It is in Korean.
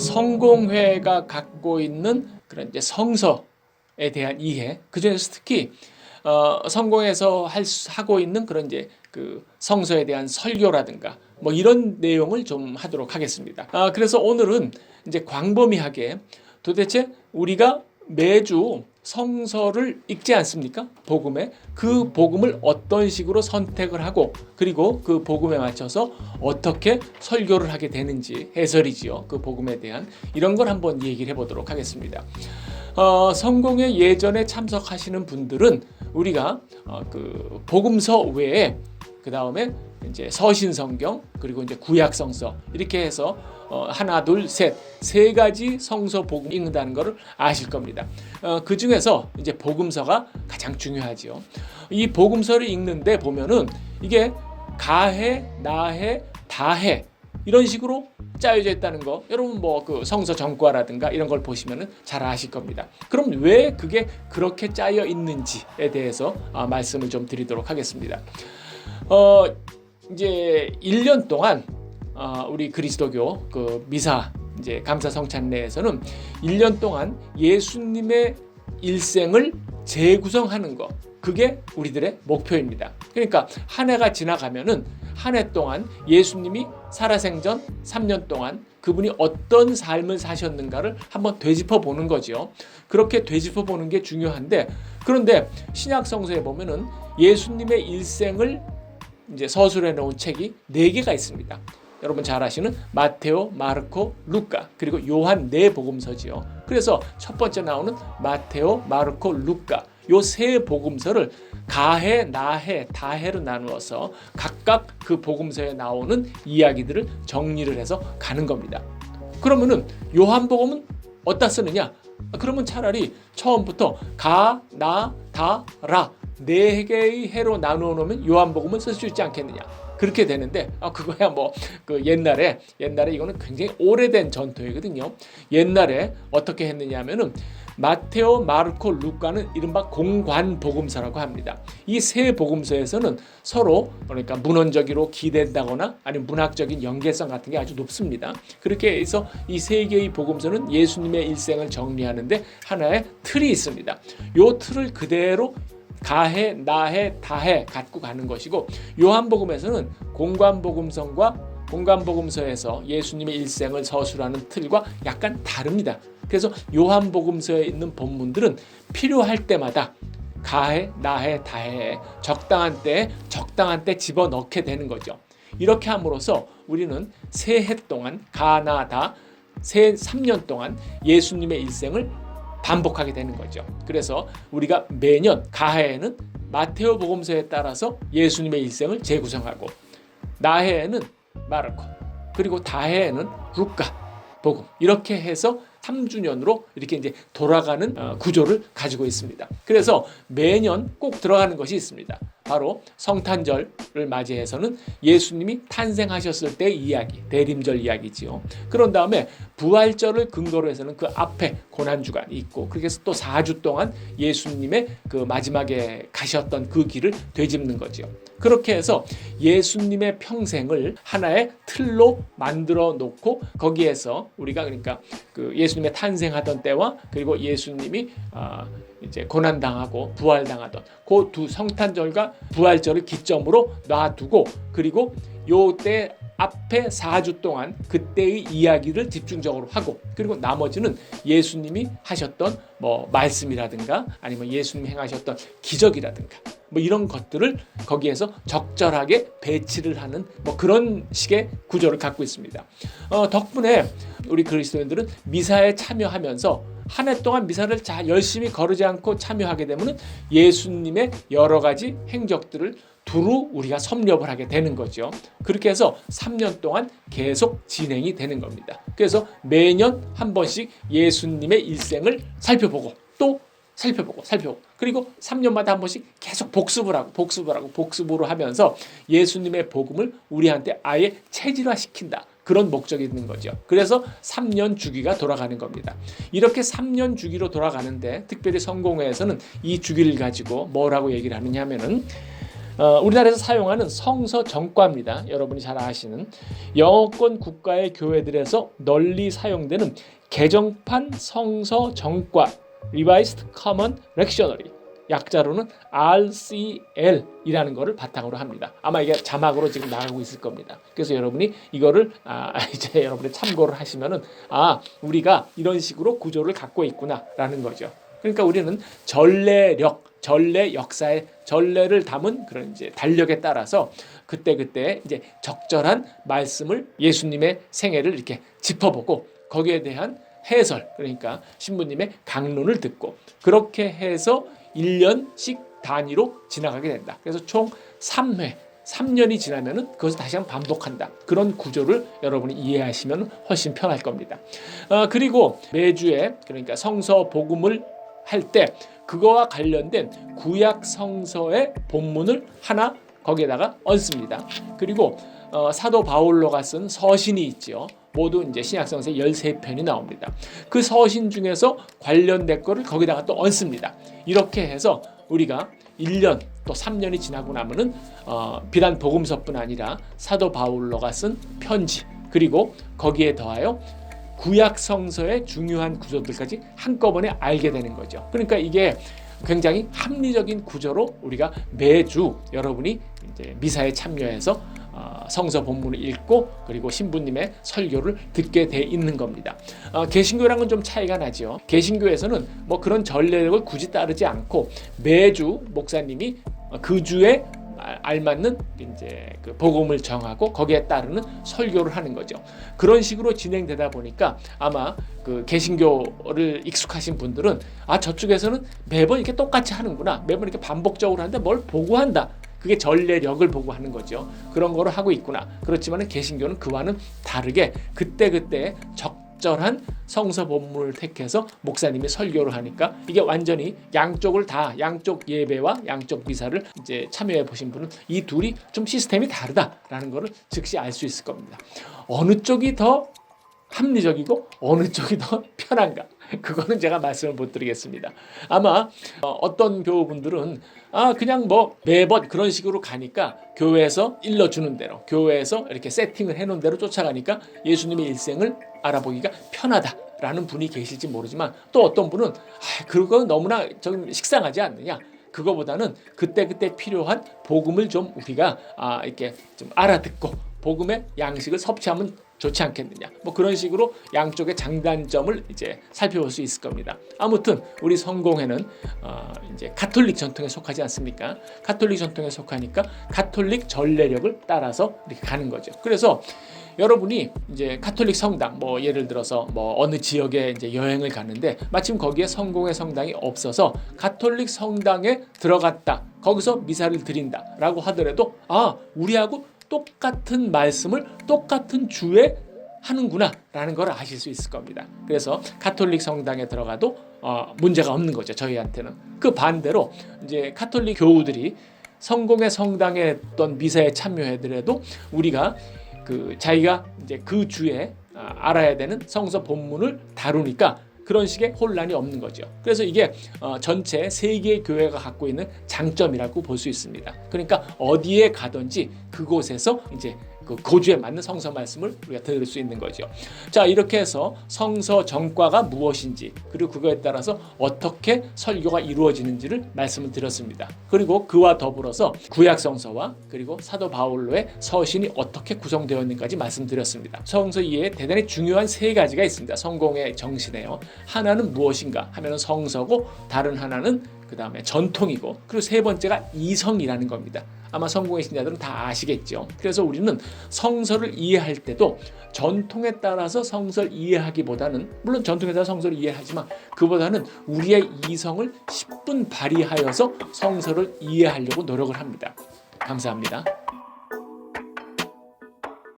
성공회가 갖고 있는 그런 이제 성서에 대한 이해, 그 중에서 특히 어, 성공에서 할 수- 하고 있는 그런 이제 그 성서에 대한 설교라든가 뭐 이런 내용을 좀 하도록 하겠습니다. 아, 그래서 오늘은 이제 광범위하게 도대체 우리가 매주 성서를 읽지 않습니까? 복음에 그 복음을 어떤 식으로 선택을 하고 그리고 그 복음에 맞춰서 어떻게 설교를 하게 되는지 해설이지요. 그 복음에 대한 이런 걸 한번 얘기를 해보도록 하겠습니다. 어, 성공에 예전에 참석하시는 분들은 우리가 어, 그 복음서 외에 그 다음에 이제 서신 성경 그리고 이제 구약 성서 이렇게 해서 어, 하나 둘셋세 가지 성서 복음 읽는다는 것을 아실 겁니다. 어, 그 중에서 이제 복음서가 가장 중요하지요. 이 복음서를 읽는데 보면은 이게 가해, 나해, 다해 이런 식으로 짜여져 있다는 거 여러분 뭐 그 성서 전과라든가 이런 걸 보시면은 잘 아실 겁니다. 그럼 왜 그게 그렇게 짜여 있는지에 대해서 아, 말씀을 좀 드리도록 하겠습니다. 어 이제 1년 동안 어, 우리 그리스도교 그 미사 이제 감사 성찬례에서는 1년 동안 예수님의 일생을 재구성하는 거 그게 우리들의 목표입니다. 그러니까 한 해가 지나가면은 한 해 동안 예수님이 살아생전 3년 동안 그분이 어떤 삶을 사셨는가를 한번 되짚어 보는 거죠. 그렇게 되짚어 보는 게 중요한데 그런데 신약 성서에 보면은 예수님의 일생을 이제 서술해 놓은 책이 네 개가 있습니다. 여러분 잘 아시는 마테오, 마르코, 루카 그리고 요한 네 복음서지요. 그래서 첫 번째 나오는 마테오, 마르코, 루카 요 세 복음서를 가해, 나해, 다해로 나누어서 각각 그 복음서에 나오는 이야기들을 정리를 해서 가는 겁니다. 그러면은 요한복음은 어디다 쓰느냐? 그러면 차라리 처음부터 가, 나, 다, 라 네 개의 해로 나누어 놓으면 요한복음을 쓸수 있지 않겠느냐? 그렇게 되는데 아 그거야 뭐 그 옛날에 옛날에 이거는 굉장히 오래된 전통이거든요. 옛날에 어떻게 했느냐면은 마테오, 마르코, 루카는 이른바 공관 복음서라고 합니다. 이 세 복음서에서는 서로 그러니까 문헌적으로 기댄다거나 아니면 문학적인 연계성 같은 게 아주 높습니다. 그렇게 해서 이 세 개의 복음서는 예수님의 일생을 정리하는데 하나의 틀이 있습니다. 요 틀을 그대로 가해, 나해, 다해 갖고 가는 것이고 요한복음에서는 공관복음성과 공관복음서에서 예수님의 일생을 서술하는 틀과 약간 다릅니다. 그래서 요한복음서에 있는 본문들은 필요할 때마다 가해, 나해, 다해 적당한 때에 적당한 때 집어넣게 되는 거죠. 이렇게 함으로써 우리는 세 해 동안 가나다 세 3년 동안 예수님의 일생을 반복하게 되는 거죠. 그래서 우리가 매년 가해에는 마테오 복음서에 따라서 예수님의 일생을 재구성하고 나해에는 마르코 그리고 다해에는 루카 복음 이렇게 해서 3주년으로 이렇게 이제 돌아가는 어, 구조를 가지고 있습니다. 그래서 매년 꼭 들어가는 것이 있습니다. 바로 성탄절을 맞이해서는 예수님이 탄생하셨을 때의 이야기, 대림절 이야기지요. 그런 다음에 부활절을 근거로 해서는 그 앞에 고난주간이 있고 그렇게 해서 또 4주 동안 예수님의 그 마지막에 가셨던 그 길을 되짚는 거지요. 그렇게 해서 예수님의 평생을 하나의 틀로 만들어 놓고 거기에서 우리가 그러니까 그 예수님의 탄생하던 때와 그리고 예수님이 아 이제 고난 당하고 부활 당하던 그 두 성탄절과 부활절을 기점으로 놔두고 그리고 요때 앞에 4주 동안 그때의 이야기를 집중적으로 하고 그리고 나머지는 예수님이 하셨던 뭐 말씀이라든가 아니면 예수님이 행하셨던 기적이라든가 뭐 이런 것들을 거기에서 적절하게 배치를 하는 뭐 그런 식의 구조를 갖고 있습니다. 어, 덕분에 우리 그리스도인들은 미사에 참여하면서 한 해 동안 미사를 잘 열심히 거르지 않고 참여하게 되면 예수님의 여러 가지 행적들을 두루 우리가 섭렵을 하게 되는 거죠. 그렇게 해서 3년 동안 계속 진행이 되는 겁니다. 그래서 매년 한 번씩 예수님의 일생을 살펴보고 또 살펴보고 살펴보고 그리고 3년마다 한 번씩 계속 복습을 하고 복습을 하고 복습으로 하면서 예수님의 복음을 우리한테 아예 체질화시킨다. 그런 목적이 있는 거죠. 그래서 3년 주기가 돌아가는 겁니다. 이렇게 3년 주기로 돌아가는데 특별히 성공회에서는 이 주기를 가지고 뭐라고 얘기를 하느냐 하면은 어, 우리나라에서 사용하는 성서 정과입니다. 여러분이 잘 아시는 영어권 국가의 교회들에서 널리 사용되는 개정판 성서 정과 Revised Common Lectionary 약자로는 RCL이라는 것을 바탕으로 합니다. 아마 이게 자막으로 지금 나가고 있을 겁니다. 그래서 여러분이 이거를 아, 이제 여러분이 참고를 하시면은 아 우리가 이런 식으로 구조를 갖고 있구나라는 거죠. 그러니까 우리는 전례력, 전례 역사의 전례를 담은 그런 이제 달력에 따라서 그때 그때 이제 적절한 말씀을 예수님의 생애를 이렇게 짚어보고 거기에 대한 해설 그러니까 신부님의 강론을 듣고 그렇게 해서 1년씩 단위로 지나가게 된다. 그래서 총 3회 3년이 지나면은 그것을 다시 한번 반복한다. 그런 구조를 여러분이 이해하시면 훨씬 편할 겁니다. 어, 그리고 매주에 그러니까 성서 복음을 할 때 그거와 관련된 구약 성서의 본문을 하나 거기에다가 얹습니다. 그리고 어, 사도 바울로가 쓴 서신이 있죠. 모두 이제 신약성서에 13편이 나옵니다. 그 서신 중에서 관련된 거를 거기다가 또 얹습니다. 이렇게 해서 우리가 1년 또 3년이 지나고 나면은 어, 비단 복음서뿐 아니라 사도 바울로가 쓴 편지 그리고 거기에 더하여 구약 성서의 중요한 구조들까지 한꺼번에 알게 되는 거죠. 그러니까 이게 굉장히 합리적인 구조로 우리가 매주 여러분이 이제 미사에 참여해서 어, 성서 본문을 읽고 그리고 신부님의 설교를 듣게 돼 있는 겁니다. 어, 개신교랑은 좀 차이가 나죠. 개신교에서는 뭐 그런 전례를 굳이 따르지 않고 매주 목사님이 그 주에 알맞는 이제 그 복음을 정하고 거기에 따르는 설교를 하는 거죠. 그런 식으로 진행되다 보니까 아마 그 개신교를 익숙하신 분들은 아 저쪽에서는 매번 이렇게 똑같이 하는구나 매번 이렇게 반복적으로 하는데 뭘 보고 한다. 그게 전례력을 보고 하는 거죠. 그런 거를 하고 있구나. 그렇지만 개신교는 그와는 다르게 그때그때 적절한 성서 본문을 택해서 목사님이 설교를 하니까 이게 완전히 양쪽을 다 양쪽 예배와 양쪽 미사를 이제 참여해 보신 분은 이 둘이 좀 시스템이 다르다라는 것을 즉시 알 수 있을 겁니다. 어느 쪽이 더 합리적이고 어느 쪽이 더 편한가? 그거는 제가 말씀을 못 드리겠습니다. 아마 어, 어떤 교우분들은 아 그냥 뭐 매번 그런 식으로 가니까 교회에서 일러주는 대로 교회에서 이렇게 세팅을 해놓은 대로 쫓아가니까 예수님의 일생을 알아보기가 편하다라는 분이 계실지 모르지만 또 어떤 분은 아 그거 너무나 좀 식상하지 않느냐 그거보다는 그때 그때 필요한 복음을 좀 우리가 아 이렇게 좀 알아듣고 복음의 양식을 섭취하면 좋지 않겠느냐. 뭐 그런 식으로 양쪽의 장단점을 이제 살펴볼 수 있을 겁니다. 아무튼 우리 성공회는 어 이제 가톨릭 전통에 속하지 않습니까? 가톨릭 전통에 속하니까 가톨릭 전례력을 따라서 이렇게 가는 거죠. 그래서 여러분이 이제 가톨릭 성당 뭐 예를 들어서 뭐 어느 지역에 이제 여행을 가는데 마침 거기에 성공의 성당이 없어서 가톨릭 성당에 들어갔다. 거기서 미사를 드린다라고 하더라도 아 우리하고 똑같은 말씀을 똑같은 주에 하는구나라는 걸 아실 수 있을 겁니다. 그래서 가톨릭 성당에 들어가도 어, 문제가 없는 거죠. 저희한테는 그 반대로 이제 가톨릭 교우들이 성공의 성당에 어떤 미사에 참여해더라도 우리가 그 자기가 이제 그 주에 아, 알아야 되는 성서 본문을 다루니까 그런 식의 혼란이 없는 거죠. 그래서 이게 어, 전체 세계 교회가 갖고 있는 장점이라고 볼 수 있습니다. 그러니까 어디에 가든지 그곳에서 이제 그 고주에 맞는 성서 말씀을 우리가 들을 수 있는 거죠. 자 이렇게 해서 성서 정과가 무엇인지 그리고 그거에 따라서 어떻게 설교가 이루어지는지를 말씀을 드렸습니다. 그리고 그와 더불어서 구약 성서와 그리고 사도 바울로의 서신이 어떻게 구성되어 있는까지 말씀드렸습니다. 성서 이해에 대단히 중요한 세 가지가 있습니다. 성공의 정신에요. 하나는 무엇인가 하면 성서고 다른 하나는 그 다음에 전통이고 그리고 세 번째가 이성이라는 겁니다. 아마 성공의 신자들은 다 아시겠죠. 그래서 우리는 성서를 이해할 때도 전통에 따라서 성서를 이해하기보다는 물론 전통에 따라 성서를 이해하지만 그보다는 우리의 이성을 10분 발휘하여서 성서를 이해하려고 노력을 합니다. 감사합니다.